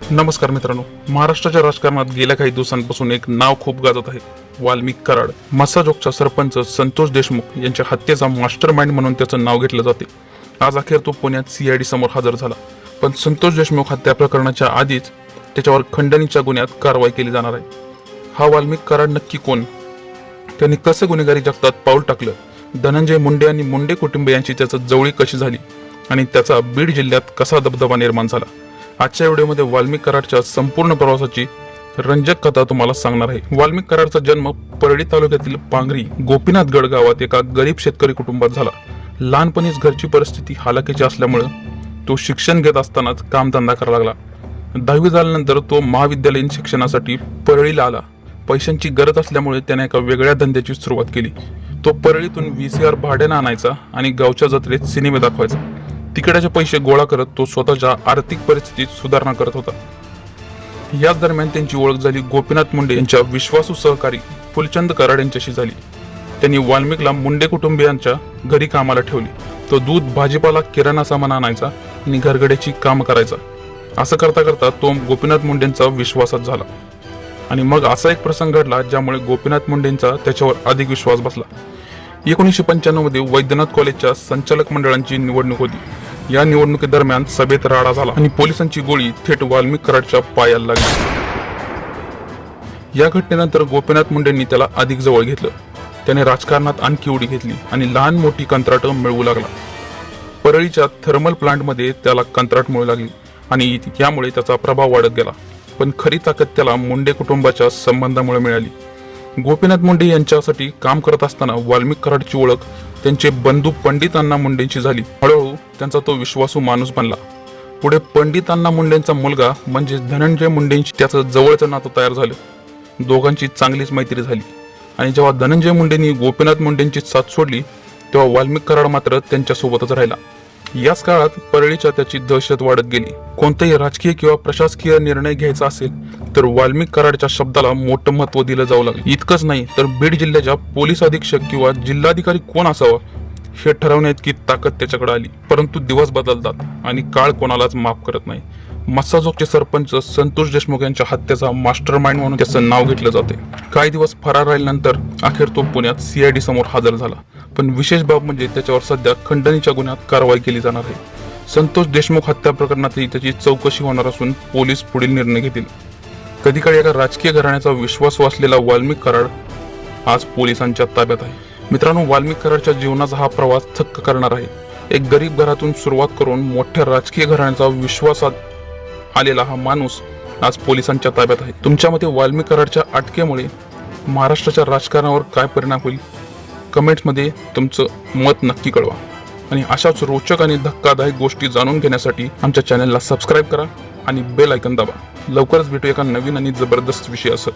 नमस्कार मित्रांनो महाराष्ट्राच्या राजकारणात गेल्या काही दिवसांपासून एक नाव खूप गाजत आहे वाल्मिक कराड. मसाजोगचा सरपंच संतोष देशमुख यांच्या हत्येचा मास्टर माइंड म्हणून त्याचं नाव घेतलं जाते. आज अखेर तो पुण्यात सीआयडी समोर हजर झाला. पण संतोष देशमुख हत्या प्रकरणाच्या आधीच त्याच्यावर खंडणीच्या गुन्ह्यात कारवाई केली जाणार आहे. हा वाल्मिक कराड नक्की कोण? त्यांनी कसं गुन्हेगारी जगतात पाऊल टाकलं? धनंजय मुंडे आणि मुंडे कुटुंबियांची त्याचं जवळी कशी झाली? आणि त्याचा बीड जिल्ह्यात कसा दबदबा निर्माण झाला? आजच्या व्हिडिओमध्ये वाल्मिक कराडच्या संपूर्ण प्रवासाची रंजक कथा तुम्हाला सांगणार आहे. वाल्मिक कराडचा जन्म परळी तालुक्यातील पांगरी गोपीनाथगड गावात एका गरीब शेतकरी कुटुंबात झाला. लहानपणीच घरची परिस्थिती हालाकीची असल्यामुळं तो शिक्षण घेत असतानाच कामधंदा करायला लागला. दहावी झाल्यानंतर तो महाविद्यालयीन शिक्षणासाठी परळीला आला. पैशांची गरज असल्यामुळे त्याने एका वेगळ्या धंद्याची सुरुवात केली. तो परळीतून व्ही सी आर भाड्यानं आणायचा आणि गावच्या जत्रेत सिनेमे दाखवायचा. तिकिटाचे पैसे गोळा करत तो स्वतःच्या आर्थिक परिस्थितीत सुधारणा करत होता. याच दरम्यान त्यांची ओळख झाली गोपीनाथ मुंडे यांच्या विश्वासू सहकारी फुलचंद कराड यांच्याशी झाली. त्यांनी वाल्मिकला मुंडे कुटुंबियांच्या घरी कामाला ठेवली. तो दूध भाजीपाला किराणा सामान आणायचा आणि घरगड्याची काम करायचा. असं करता करता तो गोपीनाथ मुंडेंचा विश्वासात झाला. आणि मग असा एक प्रसंग घडला ज्यामुळे गोपीनाथ मुंडेंचा त्याच्यावर अधिक विश्वास बसला. एकोणीसशे पंच्याण्णवमध्ये वैद्यनाथ कॉलेजच्या संचालक मंडळांची निवडणूक होती. या निवडणुकीदरम्यान सभेत राडा झाला आणि पोलिसांची गोळी थेट वाल्मिक कराडच्या पायाला लागली. या घटनेनंतर गोपीनाथ मुंडेंनी त्याला अधिक जवळ घेतलं. त्याने राजकारणात आणखी उडी घेतली आणि लहान मोठी कंत्राटं मिळवू लागला. परळीच्या थर्मल प्लांटमध्ये त्याला कंत्राट मिळू लागली आणि यामुळे त्याचा प्रभाव वाढत गेला. पण खरी ताकद त्याला मुंडे कुटुंबाच्या संबंधामुळे मिळाली. गोपीनाथ मुंडे यांच्यासाठी काम करत असताना वाल्मिक कराडची ओळख त्यांचे बंधू पंडित अण्णा मुंडेंची झाली. हळूहळू त्यांचा तो विश्वासू माणूस बनला. पुढे पंडित अण्णा मुंडेंचा मुलगा म्हणजे धनंजय मुंडेंशी त्याचं जवळचं नातं तयार झालं. दोघांची चांगलीच मैत्री झाली. आणि जेव्हा धनंजय मुंडेंनी गोपीनाथ मुंडेंची साथ सोडली तेव्हा वाल्मिक कराड मात्र त्यांच्यासोबतच राहिला. याच काळात परळीच्या त्याची दहशत वाढत गेली. कोणताही राजकीय किंवा प्रशासकीय निर्णय घ्यायचा असेल तर वाल्मिक कराडच्या शब्दाला मोठं महत्त्व दिलं जाऊ लागलं. इतकंच नाही तर बीड जिल्ह्याच्या पोलीस अधीक्षक किंवा जिल्हाधिकारी कोण असावा हे ठरवण्याइतकी ताकद त्याच्याकडे आली. परंतु दिवस बदलतात आणि काळ कोणालाच माफ करत नाही. मस्साजोगचे सरपंच संतोष देशमुख यांच्या हत्येचा मास्टर माइंड म्हणून त्याचं नाव घेतलं जाते. काही दिवस फरार राहिल्यानंतर अखेर तो पुण्यात सीआयडी समोर हजर झाला. पण विशेष बाब म्हणजे त्याच्यावर सध्या खंडणीच्या गुन्ह्यात कारवाई केली जाणार आहे. संतोष देशमुख हत्या प्रकरणातही त्याची चौकशी होणार असून पोलीस पुढील निर्णय घेतील. कधीकाळी एका राजकीय घराण्याचा विश्वास वाचलेला वाल्मिक कराड आज पोलिसांच्या ताब्यात आहे. मित्रांनो वाल्मिक कराडच्या जीवनाचा हा प्रवास थक्क करणार आहे. एक गरीब घरातून सुरुवात करून मोठ्या राजकीय घराण्याचा विश्वासात आलेला हा माणूस आज पोलिसांच्या ताब्यात आहे. तुमच्या मते वाल्मिक कराडच्या अटकेमुळे महाराष्ट्राच्या राजकारणावर काय परिणाम होईल? कमेंट्समध्ये तुमचं मत नक्की कळवा. आणि अशाच रोचक आणि धक्कादायक गोष्टी जाणून घेण्यासाठी आमच्या चॅनलला सबस्क्राईब करा आणि बेल ऐकन दाबा. लवकरच भेटू एका नवीन आणि जबरदस्त विषयासह.